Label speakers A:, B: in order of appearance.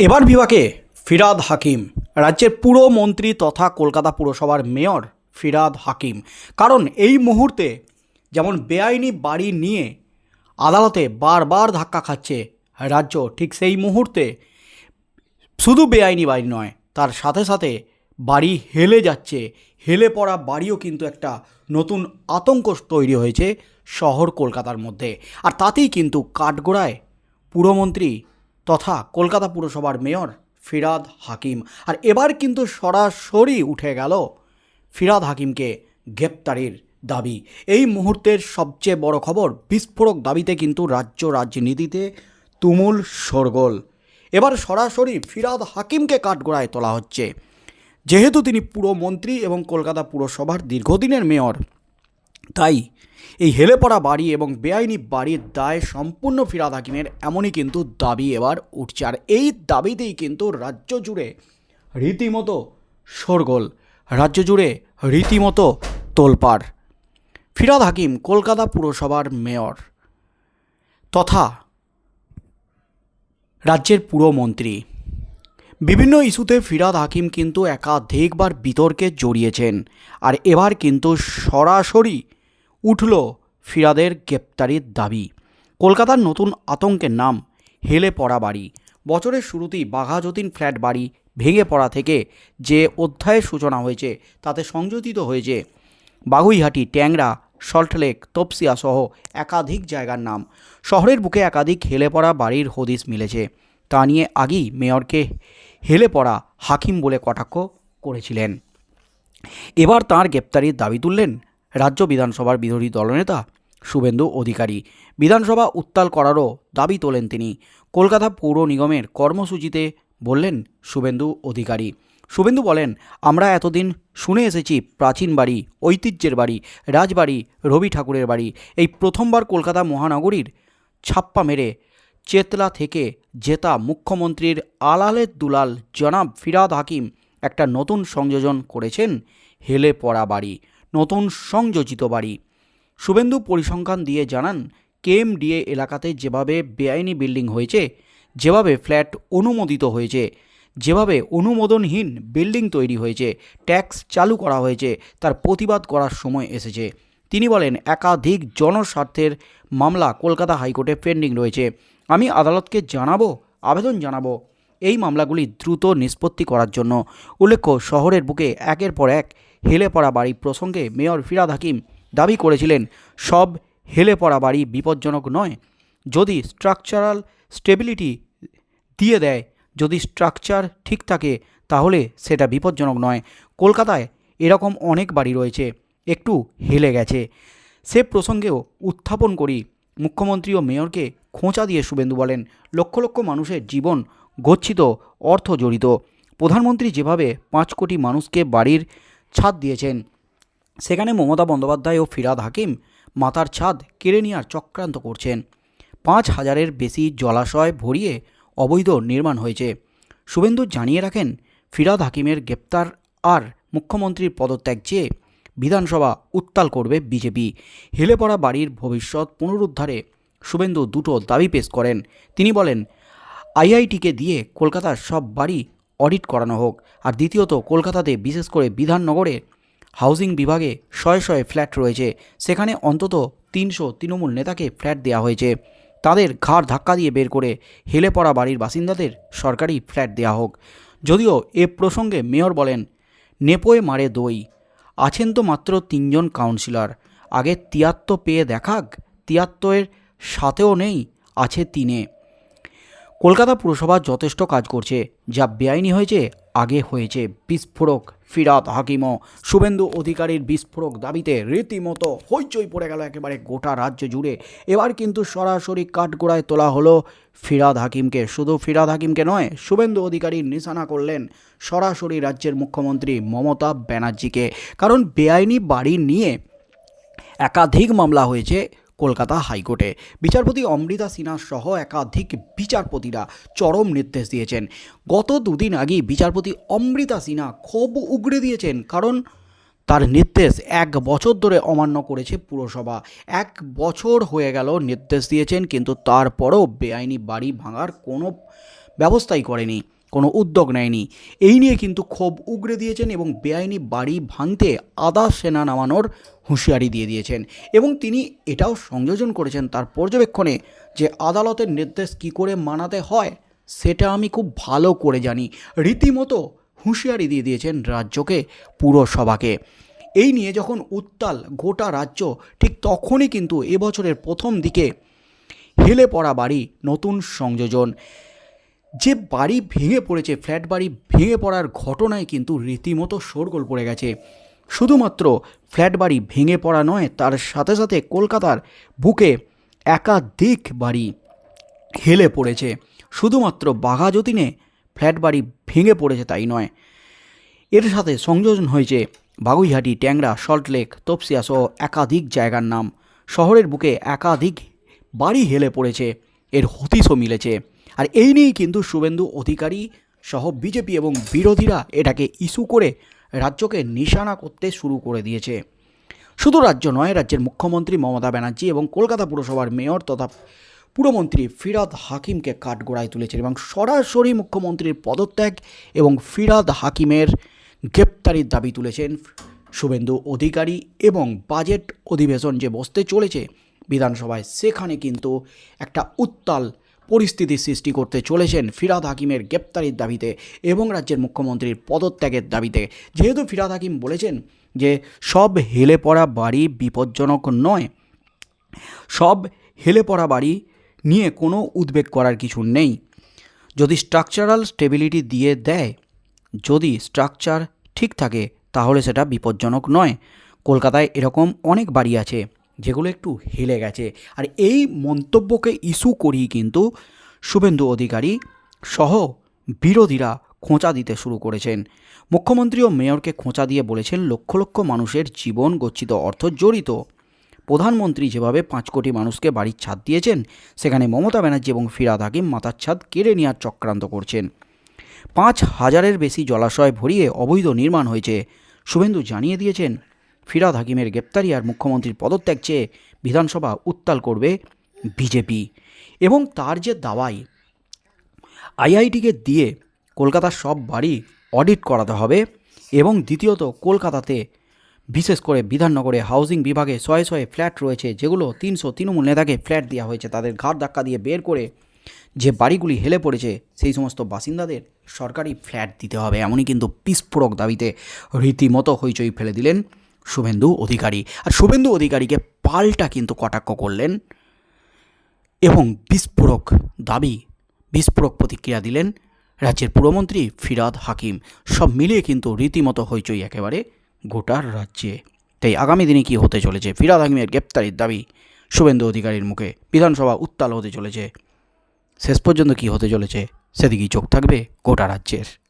A: এবার বিভাগে ফিরাদ হাকিম, রাজ্যের পুরমন্ত্রী তথা কলকাতা পুরসভার মেয়র ফিরাদ হাকিম। কারণ এই মুহূর্তে যেমন বেআইনি বাড়ি নিয়ে আদালতে বারবার ধাক্কা খাচ্ছে রাজ্য, ঠিক সেই মুহূর্তে শুধু বেআইনি বাড়ি নয়, তার সাথে সাথে বাড়ি হেলে যাচ্ছে। হেলে পড়া বাড়িও কিন্তু একটা নতুন আতঙ্ক তৈরি হয়েছে শহর কলকাতার মধ্যে। আর তাতেই কিন্তু কাঠগোড়ায় পুরমন্ত্রী তথা কলকাতা পুরসভার মেয়র ফিরাদ হাকিম। আর এবার কিন্তু সরাসরি উঠে গেল ফিরাদ হাকিমকে গ্রেপ্তারির দাবি। এই মুহূর্তের সবচেয়ে বড় খবর বিস্ফোরক দাবিতে কিন্তু রাজ্য রাজনীতিতে তুমুল শোরগোল। এবার সরাসরি ফিরাদ হাকিমকে কাঠগোড়ায় তোলা হচ্ছে। যেহেতু তিনি পুরমন্ত্রী এবং কলকাতা পুরসভার দীর্ঘদিনের মেয়র, তাই এই হেলে পড়া বাড়ি এবং বেআইনি বাড়ির দায় সম্পূর্ণ ফিরাদ হাকিমের, এমনই কিন্তু দাবি এবার উঠছে। আর এই দাবিতেই কিন্তু রাজ্য জুড়ে রীতিমতো শোরগোল, রাজ্য জুড়ে রীতিমতো তোলপাড়। ফিরাদ হাকিম, কলকাতা পুরসভার মেয়র তথা রাজ্যের পুরমন্ত্রী বিভিন্ন ইস্যুতে ফিরাদ হাকিম কিন্তু একাধিকবার বিতর্কে জড়িয়েছেন। আর এবার কিন্তু সরাসরি উঠল ফিরাদের গ্রেপ্তারির দাবি। কলকাতার নতুন আতঙ্কের নাম, হেলে পড়া বাড়ি। বছরের শুরুতেই বাঘা যতীন ফ্ল্যাট বাড়ি ভেঙে পড়া থেকে যে অধ্যায়ের সূচনা হয়েছে, তাতে সংযোজিত হয়েছে বাগুইহাটি, ট্যাংরা সল্টলেক তপসিয়া সহ একাধিক জায়গার নাম। শহরের বুকে একাধিক হেলে পড়া বাড়ির হদিস মিলেছে। তা নিয়ে আগেই মেয়রকে হেলে পড়া হাকিম বলে কটাক্ষ করেছিলেন। এবার তার গ্রেপ্তারির দাবি তুললেন রাজ্য বিধানসভার বিরোধী দলনেতা শুভেন্দু অধিকারী। বিধানসভা উত্তাল করারও দাবি তোলেন তিনি। কলকাতা পৌর নিগমের কর্মসূচিতে বললেন শুভেন্দু অধিকারী। শুভেন্দু বলেন, আমরা এতদিন শুনে এসেছি প্রাচীন বাড়ি, ঐতিহ্যের বাড়ি, রাজবাড়ি, রবি ঠাকুরের বাড়ি। এই প্রথমবার কলকাতা মহানগরীর ছাপ্পা মেরে চেতলা থেকে জেতা মুখ্যমন্ত্রীর আলালের দুলাল জনাব ফিরাদ হাকিম একটা নতুন সংযোজন করেছেন হেলে পড়া বাড়ি। নতুন সংযোজিত বাড়ি। শুভেন্দু পরিসংখ্যান দিয়ে জানান, কেএমডিএ এলাকাতে যেভাবে বেআইনি বিল্ডিং হয়েছে, যেভাবে ফ্ল্যাট অনুমোদিত হয়েছে, যেভাবে অনুমোদনহীন বিল্ডিং তৈরি হয়েছে, ট্যাক্স চালু করা হয়েছে, তার প্রতিবাদ করার সময় এসেছে। তিনি বলেন, একাধিক জনস্বার্থের মামলা কলকাতা হাইকোর্টে পেন্ডিং রয়েছে। আমি আদালতকে জানাব, আবেদন জানাব। এই মামলাগুলি দ্রুত নিষ্পত্তি করার জন্য। উল্লেখ্য, শহরের বুকে একের পর এক হেলে পড়া বাড়ি প্রসঙ্গে মেয়র ফিরাদ হাকিম দাবি করেছিলেন, সব হেলে পড়া বাড়ি বিপজ্জনক নয়। যদি স্ট্রাকচারাল স্টেবিলিটি দিয়ে দেয়, যদি স্ট্রাকচার ঠিক থাকে, তাহলে সেটা বিপজ্জনক নয়। কলকাতায় এরকম অনেক বাড়ি রয়েছে, একটু হেলে গেছে। সে প্রসঙ্গেও উত্থাপন করি, মুখ্যমন্ত্রী ও মেয়রকে খোঁচা দিয়ে শুভেন্দু বলেন, লক্ষ লক্ষ মানুষের জীবন গচ্ছিত অর্থ জড়িত প্রধানমন্ত্রী যেভাবে পাঁচ কোটি মানুষকে বাড়ির ছাদ দিয়েছেন। সেখানে মমতা বন্দ্যোপাধ্যায় ও ফিরাদ হাকিম মাতার ছাদ কেড়ে নেওয়ার চক্রান্ত করছেন। পাঁচ হাজারের বেশি জলাশয় ভরিয়ে অবৈধ নির্মাণ হয়েছে। শুভেন্দু জানিয়ে রাখেন, ফিরাদ হাকিমের গ্রেপ্তার আর মুখ্যমন্ত্রীর পদত্যাগ চেয়ে বিধানসভা উত্তাল করবে বিজেপি। হেলে পড়া বাড়ির ভবিষ্যৎ পুনরুদ্ধারে শুভেন্দু দুটো দাবি পেশ করেন। তিনি বলেন, আইআইটিকে দিয়ে কলকাতার সব বাড়ি অডিট করানো হোক। আর দ্বিতীয়ত, কলকাতাতে বিশেষ করে বিধাননগরে হাউজিং বিভাগে শয়ে শয়ে ফ্ল্যাট রয়েছে। সেখানে অন্তত তিনশো তৃণমূল নেতাকে ফ্ল্যাট দেওয়া হয়েছে। তাদের ঘাড় ধাক্কা দিয়ে বের করে হেলে পড়া বাড়ির বাসিন্দাদের সরকারি ফ্ল্যাট দেওয়া হোক। যদিও এ প্রসঙ্গে মেয়র বলেন, নেপোয় মারে দই। আছেন তো মাত্র তিনজন কাউন্সিলর। আগে তিয়াত্তর পেয়ে দেখাক। তিয়াত্তরের সাথেও নেই, আছে তিনে। কলকাতা পুরসভা যথেষ্ট কাজ করছে, যা বেআইনি হয়েছে, আগে হয়েছে। বিস্ফোরক, ফিরাদ হাকিম ও শুভেন্দু অধিকারীর বিস্ফোরক দাবিতে রীতিমতো হইচই পড়ে গেল একেবারে গোটা রাজ্য জুড়ে। এবার কিন্তু সরাসরি কাঠগোড়ায় তোলা হলো ফিরাদ হাকিমকে। শুধু ফিরাদ হাকিমকে নয়, শুভেন্দু অধিকারী নিশানা করলেন সরাসরি রাজ্যের মুখ্যমন্ত্রী মমতা ব্যানার্জিকে। কারণ বেআইনি বাড়ি নিয়ে একাধিক মামলা হয়েছে কলকাতা হাইকোর্টে। বিচারপতি অমৃতা সিনহা সহ একাধিক বিচারপতিরা চরম নির্দেশ দিয়েছেন। গত দুদিন আগেই বিচারপতি অমৃতা সিনহা ক্ষোভ উগড়ে দিয়েছেন কারণ তার নির্দেশ এক বছর ধরে অমান্য করেছে পুরসভা। এক বছর হয়ে গেল নির্দেশ দিয়েছেন, কিন্তু তারপরও বেআইনি বাড়ি ভাঙার কোনো ব্যবস্থাই করেনি। কোনো উদ্যোগ নেয়নি। এই নিয়ে কিন্তু ক্ষোভ উগরে দিয়েছেন এবং বেআইনি বাড়ি ভাঙতে আদা সেনা নামানোর হুঁশিয়ারি দিয়ে দিয়েছেন এবং তিনি এটাও সংযোজন করেছেন তার পর্যবেক্ষণে যে আদালতের নির্দেশ কী করে মানাতে হয় সেটা আমি খুব ভালো করে জানি। রীতিমতো হুঁশিয়ারি দিয়ে দিয়েছেন রাজ্যকে, পুরসভাকে। এই নিয়ে যখন উত্তাল গোটা রাজ্য ঠিক তখনই কিন্তু এবছরের প্রথম দিকে হেলে পড়া বাড়ি নতুন সংযোজন। যে বাড়ি ভেঙে পড়েছে, ফ্ল্যাট বাড়ি ভেঙে পড়ার ঘটনায় কিন্তু রীতিমতো শোরগোল পড়ে গেছে। শুধুমাত্র ফ্ল্যাট বাড়ি ভেঙে পড়া নয়, তার সাথে সাথে কলকাতার বুকে একাধিক বাড়ি হেলে পড়েছে। শুধুমাত্র বাঘাযতীনে ফ্ল্যাট বাড়ি ভেঙে পড়েছে তাই নয়। এর সাথে সংযোজন হয়েছে বাগুইহাটি, ট্যাংরা সল্টলেক তপসিয়া সহ একাধিক জায়গার নাম। শহরের বুকে একাধিক বাড়ি হেলে পড়েছে। এর হতিশও মিলেছে। আর এই নিয়েই কিন্তু শুভেন্দু অধিকারী সহ বিজেপি এবং বিরোধীরা এটাকে ইস্যু করে রাজ্যকে নিশানা করতে শুরু করে দিয়েছে। শুধু রাজ্য নয়, রাজ্যের মুখ্যমন্ত্রী মমতা ব্যানার্জি এবং কলকাতা পুরসভার মেয়র তথা পুরমন্ত্রী ফিরাদ হাকিমকে কাঠগোড়ায় তুলেছেন এবং সরাসরি মুখ্যমন্ত্রীর পদত্যাগ এবং ফিরাদ হাকিমের গ্রেপ্তারির দাবি তুলেছেন শুভেন্দু অধিকারী এবং বাজেট অধিবেশন যে বসতে চলেছে বিধানসভায়, সেখানে কিন্তু একটা উত্তাল পরিস্থিতির সৃষ্টি করতে চলেছেন ফিরাদ হাকিমের গ্রেপ্তারির দাবিতে এবং রাজ্যের মুখ্যমন্ত্রীর পদত্যাগের দাবিতে। যেহেতু ফিরাদ হাকিম বলেছেন যে সব হেলে পড়া বাড়ি বিপজ্জনক নয়, সব হেলে পড়া বাড়ি নিয়ে কোনো উদ্বেগ করার কিছু নেই। যদি স্ট্রাকচারাল স্টেবিলিটি দিয়ে দেয়, যদি স্ট্রাকচার ঠিক থাকে, তাহলে সেটা বিপজ্জনক নয়। কলকাতায় এরকম অনেক বাড়ি আছে। যেগুলো একটু হেলে গেছে। আর এই মন্তব্যকে ইস্যু করেই কিন্তু শুভেন্দু অধিকারী সহ বিরোধীরা খোঁচা দিতে শুরু করেছেন। মুখ্যমন্ত্রী ও মেয়রকে খোঁচা দিয়ে বলেছেন, লক্ষ লক্ষ মানুষের জীবন গচ্ছিত, অর্থ জড়িত। প্রধানমন্ত্রী যেভাবে পাঁচ কোটি মানুষকে বাড়ির ছাদ দিয়েছেন, সেখানে মমতা ব্যানার্জি এবং ফিরাদ হাকিম মাথার ছাদ কেড়ে নেওয়ার চক্রান্ত করছেন। পাঁচ হাজারের বেশি জলাশয় ভরিয়ে অবৈধ নির্মাণ হয়েছে, শুভেন্দু জানিয়ে দিয়েছেন ফিরাদ হাকিমের গ্রেপ্তারি আর মুখ্যমন্ত্রীর পদত্যাগ চেয়ে বিধানসভা উত্তাল করবে বিজেপি। এবং তার যে দাওয়াই, আইআইটিকে দিয়ে কলকাতার সব বাড়ি অডিট করাতে হবে এবং দ্বিতীয়ত কলকাতাতে বিশেষ করে বিধাননগরে হাউজিং বিভাগে শয়ে শয়ে ফ্ল্যাট রয়েছে, যেগুলো তিনশো তৃণমূল নেতাকে ফ্ল্যাট দেওয়া হয়েছে। তাদের ঘাড় ধাক্কা দিয়ে বের করে যে বাড়িগুলি হেলে পড়েছে, সেই সমস্ত বাসিন্দাদের সরকারি ফ্ল্যাট দিতে হবে। এমনই কিন্তু বিস্ফোরক দাবিতে রীতিমতো হইচই ফেলে দিলেন শুভেন্দু অধিকারী। আর শুভেন্দু অধিকারীকে পাল্টা কিন্তু কটাক্ষ করলেন এবং বিস্ফোরক দাবি, বিস্ফোরক প্রতিক্রিয়া দিলেন রাজ্যের পুরমন্ত্রী ফিরাদ হাকিম। সব মিলিয়ে কিন্তু রীতিমতো হইচই একেবারে গোটার রাজ্যে। তাই আগামী দিনে কি হতে চলেছে? ফিরাদ হাকিমের গ্রেপ্তারির দাবি শুভেন্দু অধিকারীর মুখে। বিধানসভা উত্তাল হতে চলেছে। শেষ পর্যন্ত কি হতে চলেছে? সেদিকেই চোখ থাকবে গোটা রাজ্যের।